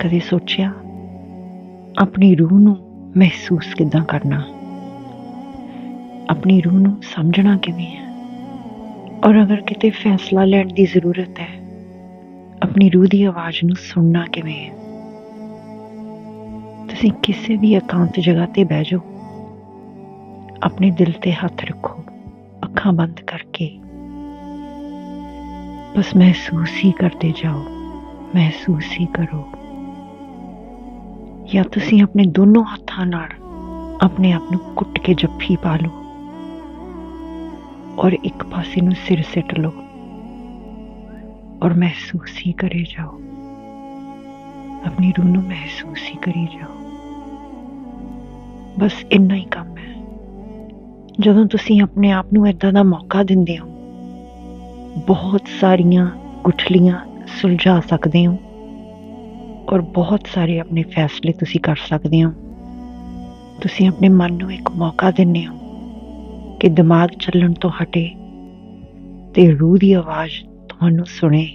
ਕਦੇ ਸੋਚਿਆ, ਆਪਣੀ ਰੂਹ ਨੂੰ ਮਹਿਸੂਸ ਕਿੱਦਾਂ ਕਰਨਾ? ਆਪਣੀ ਰੂਹ ਨੂੰ ਸਮਝਣਾ ਕਿਵੇਂ ਹੈ? ਔਰ ਅਗਰ ਕਿਤੇ ਫੈਸਲਾ ਲੈਣ ਦੀ ਜ਼ਰੂਰਤ ਹੈ, ਆਪਣੀ ਰੂਹ ਦੀ ਆਵਾਜ਼ ਨੂੰ ਸੁਣਨਾ ਕਿਵੇਂ ਹੈ? ਤੁਸੀਂ ਕਿਸੇ ਵੀ ਇਕਾਂਤ ਜਗ੍ਹਾ ਤੇ ਬਹਿ ਜਾਓ। ਆਪਣੇ ਦਿਲ ਤੇ ਹੱਥ ਰੱਖੋ, ਅੱਖਾਂ ਬੰਦ ਕਰਕੇ। ਬਸ ਮਹਿਸੂਸ ਹੀ ਕਰਦੇ ਜਾਓ, ਮਹਿਸੂਸ ਹੀ ਕਰੋ। ਜਾਂ ਤੁਸੀਂ ਆਪਣੇ ਦੋਨੋਂ ਹੱਥਾਂ ਨਾਲ ਆਪਣੇ ਆਪ ਨੂੰ ਕੁੱਟ ਕੇ ਜੱਫੀ ਪਾ ਲਓ ਔਰ ਇੱਕ ਪਾਸੇ ਨੂੰ ਸਿਰ ਸਿੱਟ ਲਓ ਔਰ ਮਹਿਸੂਸ ਹੀ ਕਰੇ ਜਾਓ। ਆਪਣੀ ਰੂਹ ਨੂੰ ਮਹਿਸੂਸ ਹੀ ਕਰੀ ਜਾਓ। ਬਸ ਇੰਨਾ ਹੀ ਕੰਮ ਹੈ। ਜਦੋਂ ਤੁਸੀਂ ਆਪਣੇ ਆਪ ਨੂੰ ਇਦਾਂ ਦਾ ਮੌਕਾ ਦਿੰਦੇ ਹੋ, ਬਹੁਤ ਸਾਰੀਆਂ ਗੁਠਲੀਆਂ ਸੁਲਝਾ ਸਕਦੇ ਹੋ। ਔਰ ਬਹੁਤ ਸਾਰੇ ਆਪਣੇ ਫੈਸਲੇ ਤੁਸੀਂ ਕਰ ਸਕਦੇ ਹੋ। ਤੁਸੀਂ ਆਪਣੇ ਮਨ ਨੂੰ ਇੱਕ ਮੌਕਾ ਦਿੰਦੇ ਹੋ ਕਿ ਦਿਮਾਗ ਚੱਲਣ ਤੋਂ ਹਟੇ ਤੇ ਰੂਹ ਦੀ ਆਵਾਜ਼ ਤੁਹਾਨੂੰ ਸੁਣੇ।